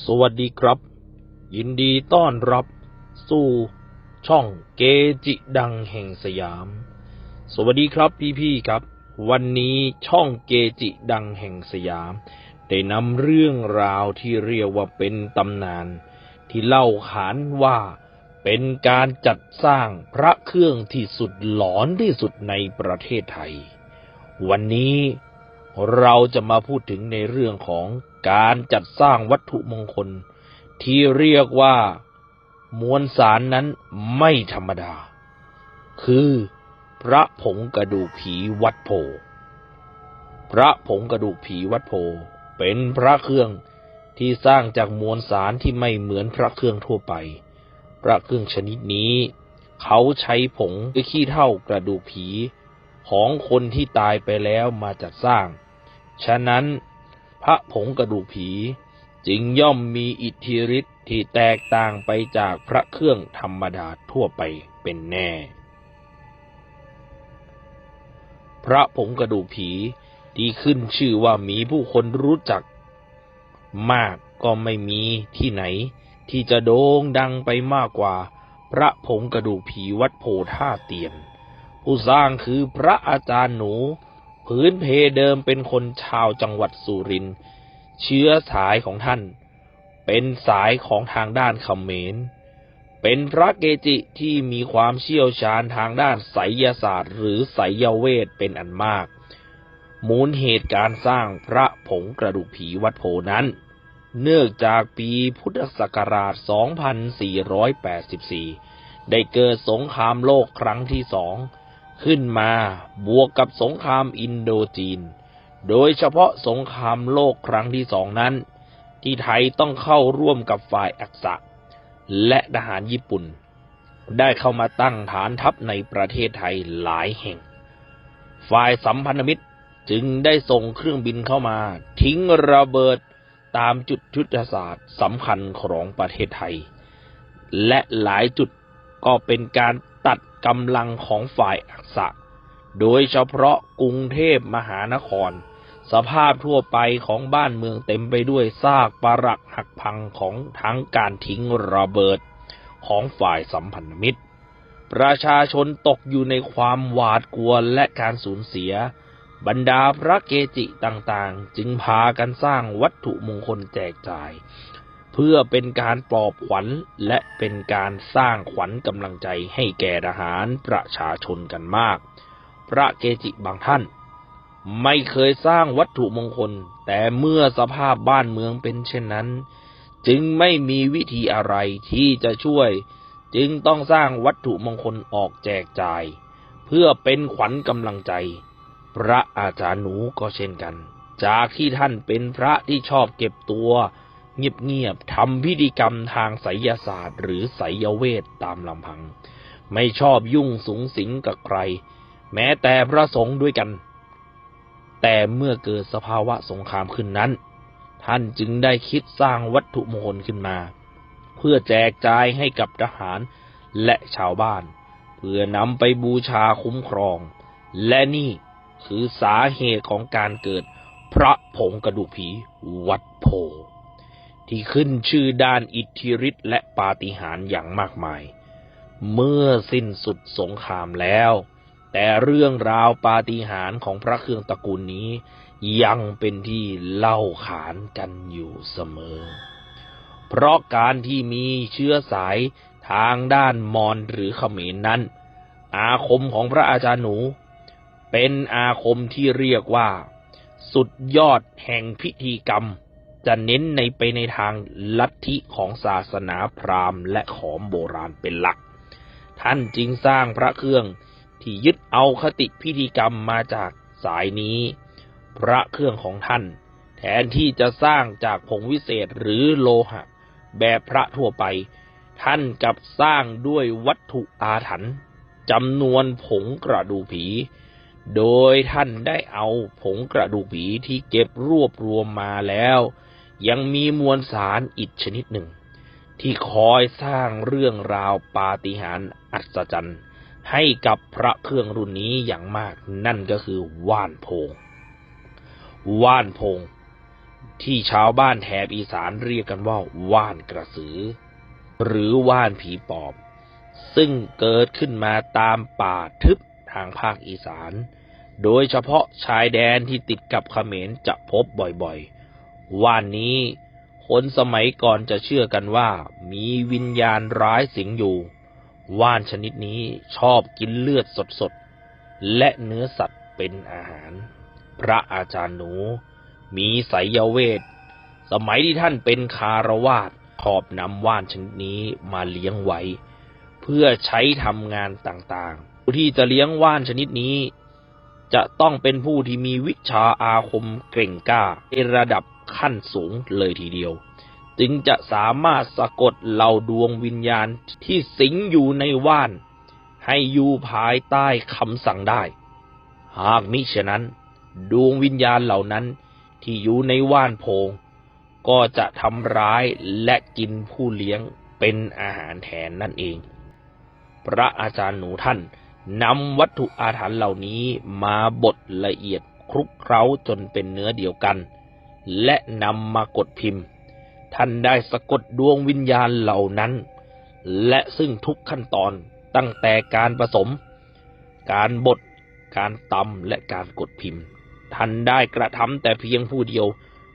สวัสดีครับ ยินดีต้อนรับ สู่ ช่องเกจิดังแห่งสยาม สวัสดีครับพี่ๆครับ วันนี้ช่องเกจิดังแห่งสยาม ได้นำเรื่องราวที่เรียกว่าเป็นตำนาน ที่เล่าขานว่าเป็นการจัดสร้างพระเครื่องที่สุดหลอนที่สุดในประเทศไทย วันนี้ เราจะมาพูดถึงในเรื่องของการจัดสร้างวัตถุมงคล ที่เรียกว่ามวลสารนั้นไม่ธรรมดา คือพระผงกระดูกผีวัดโพ พระผงกระดูกผีวัดโพ เป็นพระเครื่องที่สร้างจากมวลสารที่ไม่เหมือนพระเครื่องทั่วไป พระเครื่องชนิดนี้ เขาใช้ผงหรือขี้เท่ากระดูกผีของคนที่ตายไปแล้วมาจัดสร้าง ฉะนั้น พระผงกระดูกผีจึงย่อมมีอิทธิฤทธิ์ที่แตกต่างไปจากพระเครื่องธรรมดาทั่วไปเป็นแน่ พระผงกระดูกผีที่ขึ้นชื่อว่ามีผู้คนรู้จัก มากก็ไม่มีที่ไหน ที่จะโด่งดังไปมากกว่า พระผงกระดูกผีวัดโพท่าเตียน ผู้สร้างคือพระอาจารย์หนู พื้นเพเดิมเป็นคนชาวจังหวัดสุรินทร์เชื้อสายของท่าน เป็นสายของทางด้านเขมร เป็นพระเกจิที่มีความเชี่ยวชาญทางด้านไสยศาสตร์หรือไสยเวทเป็นอันมาก มูลเหตุการสร้างพระผงกระดูกผีวัดโพนั้น เนื่องจากปีพุทธศักราช 2484 ได้เกิดสงครามโลกครั้งที่สอง ขึ้นมาบวกกับสงครามอินโดจีน โดยเฉพาะสงครามโลกครั้งที่สองนั้น ที่ไทยต้องเข้าร่วมกับฝ่ายอักษะ และทหารญี่ปุ่น ได้เข้ามาตั้งฐานทัพในประเทศไทยหลายแห่ง ฝ่ายสัมพันธมิตรจึงได้ส่งเครื่องบินเข้ามา ทิ้งระเบิดตามจุดยุทธศาสตร์สำคัญของประเทศไทย และหลายจุดก็เป็นการตัด กำลังของฝ่ายอักษะ โดยเฉพาะกรุงเทพมหานคร สภาพทั่วไปของบ้านเมืองเต็มไปด้วยซากปรักหักพังของทั้งการทิ้งระเบิดของฝ่ายสัมพันธมิตร ประชาชนตกอยู่ในความหวาดกลัวและการสูญเสีย บรรดาพระเกจิต่างๆ จึงพากันสร้างวัตถุมงคลแจกจ่าย เพื่อเป็นการปลอบขวัญและเป็นการสร้างขวัญกำลังใจให้แก่ทหารประชาชนกันมาก พระเกจิบางท่าน ไม่เคยสร้างวัตถุมงคล แต่เมื่อสภาพบ้านเมืองเป็นเช่นนั้น จึงไม่มีวิธีอะไรที่จะช่วย จึงต้องสร้างวัตถุมงคลออกแจกจ่าย เพื่อเป็นขวัญกำลังใจ พระอาจารย์หนูก็เช่นกัน จากที่ท่านเป็นพระที่ชอบเก็บตัว เงียบๆทำพิธีกรรมทางไสยศาสตร์ หรือไสยเวทตามลำพัง ไม่ชอบยุ่งสุงสิงกับใคร แม้แต่พระสงฆ์ด้วยกัน แต่เมื่อเกิดสภาวะสงครามขึ้นนั้น ท่านจึงได้คิดสร้างวัตถุมงคลขึ้นมา เพื่อแจกจ่ายให้กับทหารและชาวบ้าน เพื่อนำไปบูชาคุ้มครอง และนี่คือสาเหตุของการเกิดพระผงกระดูกผีวัดโพ ที่ขึ้นชื่อด้านอิทธิฤทธิ์และปาฏิหาริย์อย่างมากมาย เมื่อสิ้นสุดสงครามแล้ว แต่เรื่องราวปาฏิหาริย์ของพระเครื่องตระกูลนี้ ยังเป็นที่เล่าขานกันอยู่เสมอ เพราะการที่มีเชื้อสายทางด้านมอญหรือเขมรนั้น อาคมของพระอาจารย์หนู เป็นอาคมที่เรียกว่า สุดยอดแห่งพิธีกรรม จะเน้นในไปในทางลัทธิของศาสนาพราหมณ์ และขอมโบราณเป็นหลัก ท่านจึงสร้างพระเครื่องที่ยึดเอาคติพิธีกรรมมาจากสายนี้ พระเครื่องของท่าน แทนที่จะสร้างจากผงวิเศษหรือโลหะ แบบพระทั่วไป ท่านกับสร้างด้วยวัตถุอาถรรพ์จำนวนผงกระดูผี โดยท่านได้เอาผงกระดูผีที่เก็บรวบรวมมาแล้ว ยังมีมวลสารอีกชนิดหนึ่ง ที่คอยสร้างเรื่องราวปาฏิหาริย์อัศจรรย์ ให้กับพระเครื่องรุ่นนี้อย่างมากนั่นก็คือว่านโพง ว่านโพง ที่ชาวบ้านแถบอีสานเรียกกันว่าว่านกระสือ หรือว่านผีปอบ ซึ่งเกิดขึ้นมาตามป่าทึบทางภาคอีสาน โดยเฉพาะชายแดนที่ติดกับเขมรจะพบบ่อยๆ ว่านนี้ คนสมัยก่อนจะเชื่อกันว่า มีวิญญาณร้ายสิงอยู่ ว่านชนิดนี้ชอบกินเลือดสดๆ และเนื้อสัตว์เป็นอาหาร พระอาจารย์หนู มีไสยเวท สมัยที่ท่านเป็นคารวาสชอบนำว่านชนิดนี้มาเลี้ยงไว้ เพื่อใช้ทำงานต่างๆ ผู้ที่จะเลี้ยงว่านชนิดนี้ จะต้องเป็นผู้ที่มีวิชาอาคมเก่งกล้าในระดับ ขั้นสูงเลยทีเดียว จึงจะสามารถสะกดเหล่าดวงวิญญาณที่สิงอยู่ในว่าน ให้อยู่ภายใต้คำสั่งได้ หากมิฉะนั้น ดวงวิญญาณเหล่านั้นที่อยู่ในว่านโพง ก็จะทำร้ายและกินผู้เลี้ยงเป็นอาหารแทนนั่นเอง พระอาจารย์หนูท่านนำวัตถุอาถรรพ์เหล่านี้มาบดละเอียดคลุกเคล้าจนเป็นเนื้อเดียวกัน และนำมากดพิมพ์ ท่านได้สะกดดวงวิญญาณเหล่านั้น และซึ่งทุกขั้นตอนตั้งแต่การผสม การบด การตำและการกดพิมพ์ ท่านได้กระทำแต่เพียงผู้เดียว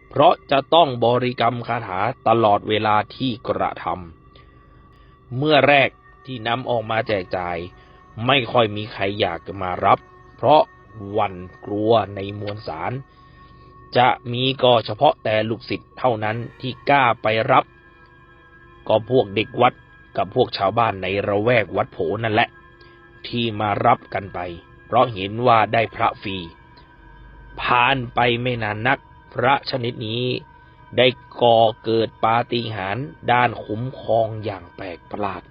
เพราะจะต้องบริกรรมคาถาตลอดเวลาที่กระทำเมื่อแรกที่นำออกมาแจกจ่าย ไม่ค่อยมีใครอยากจะมารับ เพราะวันกลัวในมวลสาร จะมีก็เฉพาะแต่ลูกศิษย์เท่านั้นที่กล้าไปรับ ก็พวกเด็กวัดกับพวกชาวบ้านในระแวกวัดโผนั่นแหละ ที่มารับกันไป เพราะเห็นว่าได้พระฟรีผ่านไปไม่นานนัก พระชนิดนี้ได้ก่อเกิดปาฏิหาริย์ด้านคุ้มครองอย่างแปลกประหลาด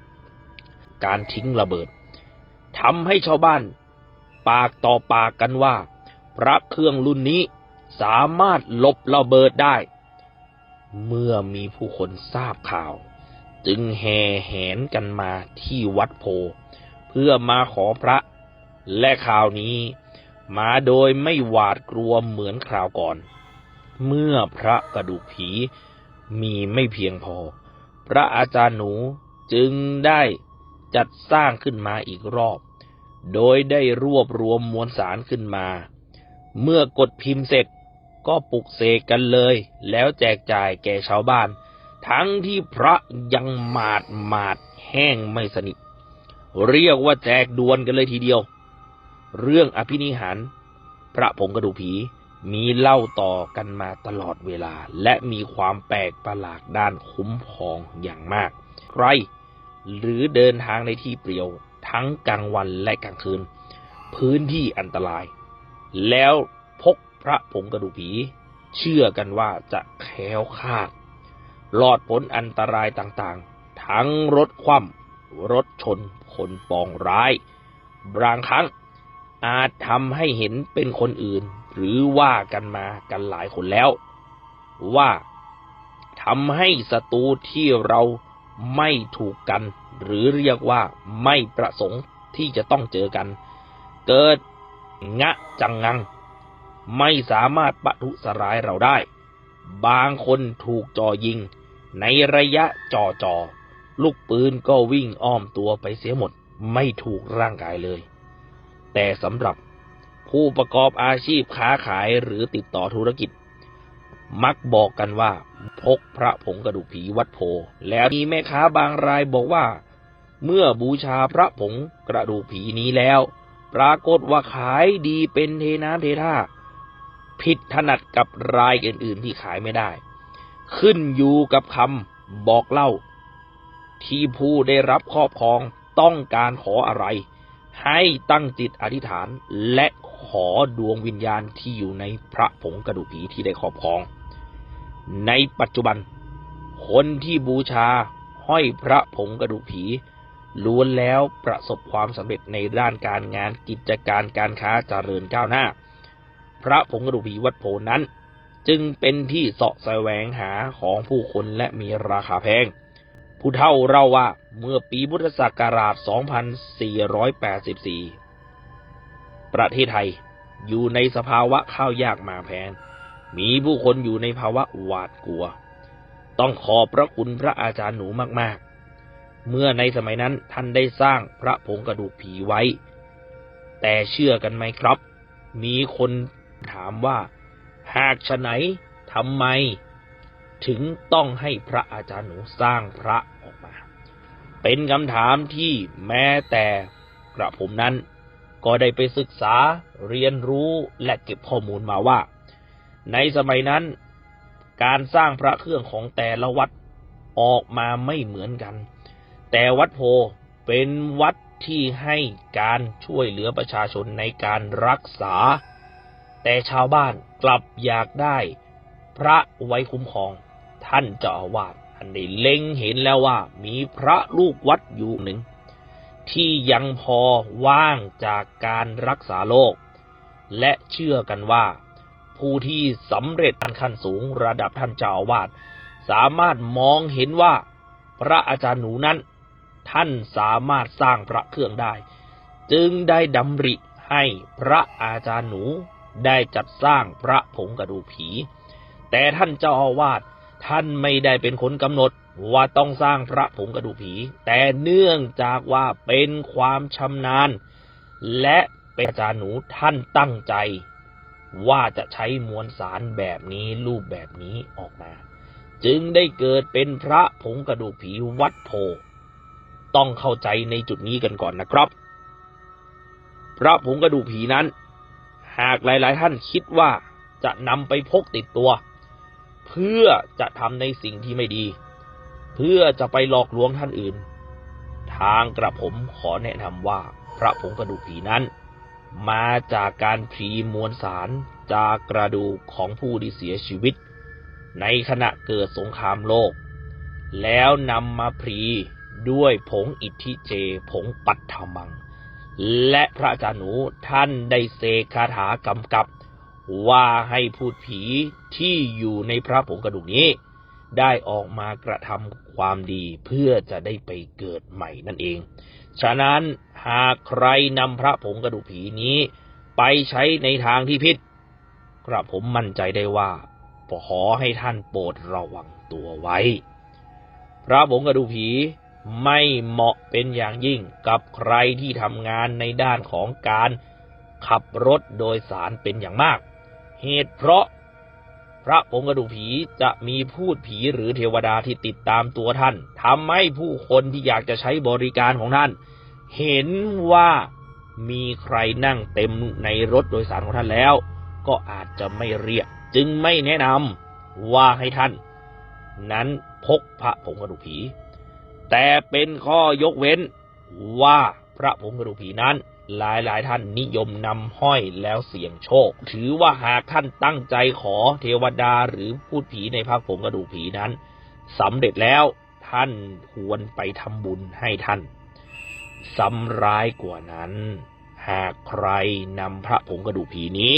การทิ้งระเบิดทำให้ชาวบ้าน ปากต่อปากกันว่า พระเครื่องรุ่นนี้ สามารถหลบระเบิดได้ เมื่อมีผู้คนทราบข่าว จึงแห่แหนกันมาที่วัดโพ เพื่อมาขอพระ และข่าวนี้มาโดยไม่หวาดกลัวเหมือนคราวก่อน เมื่อพระกระดูกผีมีไม่เพียงพอ พระอาจารย์หนูจึงได้จัดสร้างขึ้นมาอีกรอบ โดยได้รวบรวมมวลสารขึ้นมา เมื่อกดพิมพ์เสร็จ ก็ปลุกเสกกันเลย แล้วแจกจ่ายแก่ชาวบ้าน ทั้งที่พระยังหมาดหมาดแห้งไม่สนิท เรียกว่าแจกดวนกันเลยทีเดียว เรื่องอภินิหารพระผงกระดูผีมีเล่าต่อกันมาตลอดเวลา และมีความแปลกประหลาดด้านคุ้มครองอย่างมาก ใคร หรือเดินทางในที่เปลี่ยว ทั้งกลางวันและกลางคืน พื้นที่อันตราย แล้ว ระผงกระดูกผี เชื่อกันว่าจะแคล้วคลาดรอดพ้นอันตรายต่างๆ ทั้งรถคว่ำรถชนคนปองร้าย บางครั้งอาจทำให้เห็นเป็นคนอื่น หรือว่ากันมากันหลายคนแล้ว ว่าทำให้ศัตรูที่เราไม่ถูกกัน หรือเรียกว่าไม่ประสงค์ที่จะต้องเจอกัน เกิดงะจังงัง ไม่สามารถปะทุสรายเราได้ บางคนถูกจ่อยิง ในระยะจ่อจอลูกปืนก็วิ่งอ้อมตัวไปเสียหมด ไม่ถูกร่างกายเลย แต่สำหรับผู้ประกอบอาชีพค้าขายหรือติดต่อธุรกิจ มักบอกกันว่า พกพระผงกระดูกผีวัดโพ แล้วมีแม่ค้าบางรายบอกว่า เมื่อบูชาพระผงกระดูกผีนี้แล้ว ปรากฏว่าขายดีเป็นเทน้ำเทท่า ผิดถนัดกับรายอื่น ๆ ที่ขายไม่ได้ ขึ้นอยู่กับคำบอกเล่า ที่ผู้ได้รับครอบครองต้องการขออะไร ให้ตั้งจิตอธิษฐานและขอดวงวิญญาณที่อยู่ในพระผงกระดูกผีที่ได้ครอบครอง ในปัจจุบัน คนที่บูชาห้อยพระผงกระดูกผีล้วนแล้วประสบความสำเร็จในด้านการงานกิจการการค้าเจริญก้าวหน้า พระผงกระดูกผีวัดโพนั้น จึงเป็นที่เสาะแสวงหาของผู้คนและมีราคาแพง ผู้เฒ่าเราว่าเมื่อปีพุทธศักราช 2484 ประเทศไทยอยู่ในสภาวะข้าวยากมาแพง มีผู้คนอยู่ในภาวะหวาดกลัว ต้องขอบพระคุณพระอาจารย์หนูมากๆ เมื่อในสมัยนั้นท่านได้สร้างพระผงกระดูกผีไว้ แต่เชื่อกันไหมครับ มีคน ถามว่า หากฉะไหนทำไม ถึงต้องให้พระอาจารย์หนูสร้างพระออกมา เป็นคำถามที่แม้แต่กระผมนั้น ก็ได้ไปศึกษาเรียนรู้และเก็บข้อมูลมาว่า ในสมัยนั้น การสร้างพระเครื่องของแต่ละวัดออกมาไม่เหมือนกัน แต่วัดโพเป็นวัดที่ให้การช่วยเหลือประชาชนในการรักษา แต่ชาวบ้านกลับอยากได้ พระไว้คุ้มครอง ท่านเจ้าอาวาสท่านได้เล็งเห็นแล้วว่า มีพระลูกวัดอยู่หนึ่ง ที่ยังพอว่างจากการรักษาโรคและเชื่อกันว่า ผู้ที่สำเร็จขั้นสูงระดับท่านเจ้าอาวาสสามารถมองเห็นว่า พระอาจารย์หนูนั้น ท่านสามารถสร้างพระเครื่องได้ จึงได้ดำริให้พระอาจารย์หนู ได้จัดสร้างพระผงกระดูกผี แต่ท่านเจ้าอาวาสท่านไม่ได้เป็นคนกำหนดว่าต้องสร้างพระผงกระดูกผี แต่เนื่องจากว่าเป็นความชำนาญ และเป็นอาจารย์หนูท่านตั้งใจ ว่าจะใช้มวลสารแบบนี้รูปแบบนี้ออกมา จึงได้เกิดเป็นพระผงกระดูกผีวัดโพ ต้องเข้าใจในจุดนี้กันก่อนนะครับ พระผงกระดูกผีนั้น หากหลาย ๆ ท่านคิดว่าจะนำไปพกติดตัว เพื่อจะทำในสิ่งที่ไม่ดี เพื่อจะไปหลอกลวงท่านอื่น ทางกระผมขอแนะนำว่าพระผงกระดูกผีนั้น มาจากการพรีมวลสารจากกระดูกของผู้ที่เสียชีวิต ในขณะเกิดสงครามโลก แล้วนำมาพรีด้วยผงอิทธิเจผงปัตถมัง และพระอาจารย์หนูท่านได้เสกคาถากำกับ ว่าให้พูดผีที่อยู่ในพระผงกระดูกนี้ ได้ออกมากระทำความดีเพื่อจะได้ไปเกิดใหม่นั่นเอง ฉะนั้นหากใครนำพระผงกระดูกผีนี้ ไปใช้ในทางที่ผิดกระผมมั่นใจได้ว่าขอให้ท่านโปรดระวังตัวไว้ พระผงกระดูกผี ไม่เหมาะเป็นอย่างยิ่งกับใครที่ทำงานในด้านของการขับรถโดยสารเป็นอย่างมาก เหตุเพราะพระผงกระดูผีจะมีพูดผีหรือเทวดาที่ติดตามตัวท่านทำให้ผู้คนที่อยากจะใช้บริการของท่าน เห็นว่ามีใครนั่งเต็มในรถโดยสารของท่านแล้ว ก็อาจจะไม่เรียก จึงไม่แนะนำว่าให้ท่าน นั้นพกพระผงกระดูผี แต่เป็นข้อยกเว้นว่าพระผงกระดูกผีนั้น หลายหลายท่านนิยมนำห้อยแล้วเสี่ยงโชค ถือว่าหากท่านตั้งใจขอเทวดาหรือพูดผีในพระผงกระดูกผีนั้นสำเร็จแล้วท่านควรไปทำบุญให้ท่านสำร้ายกว่านั้น หากใครนำพระผงกระดูกผีนี้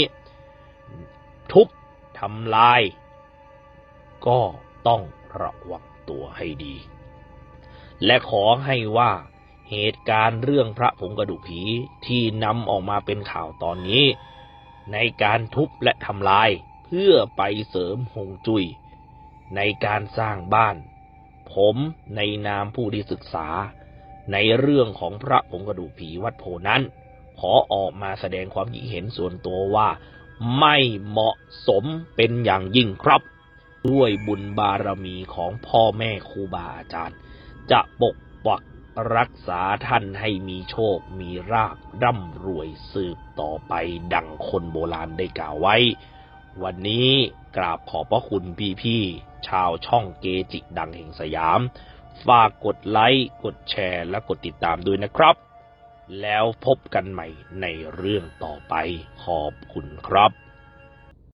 ทุบทำลาย ก็ต้องระวังตัวให้ดี และขอให้ว่าเหตุการณ์เรื่องพระผงกระดูกผีที่นำออกมาเป็นข่าวตอนนี้ ในการทุบและทำลายเพื่อไปเสริมหงจุย้ยในการสร้างบ้าน ผมในนามผู้ที่ศึกษา ในเรื่องของพระผงกระดูกผีวัดโพนั้น ขอออกมาแสดงความคิดเห็นส่วนตัวว่า ไม่เหมาะสมเป็นอย่างยิ่งครับ ด้วยบุญบารมีของพ่อแม่ครูบาอาจารย์ จะปกปักรักษาท่านให้มีโชคมีราบร่ำรวยสืบต่อไปดังคนโบราณได้กล่าวไว้ วันนี้กราบขอบพระคุณพี่ๆชาวช่องเกจิดังแห่งสยาม ฝากกดไลค์ กดแชร์และกดติดตามด้วยนะครับ แล้วพบกันใหม่ในเรื่องต่อไปขอบคุณครับ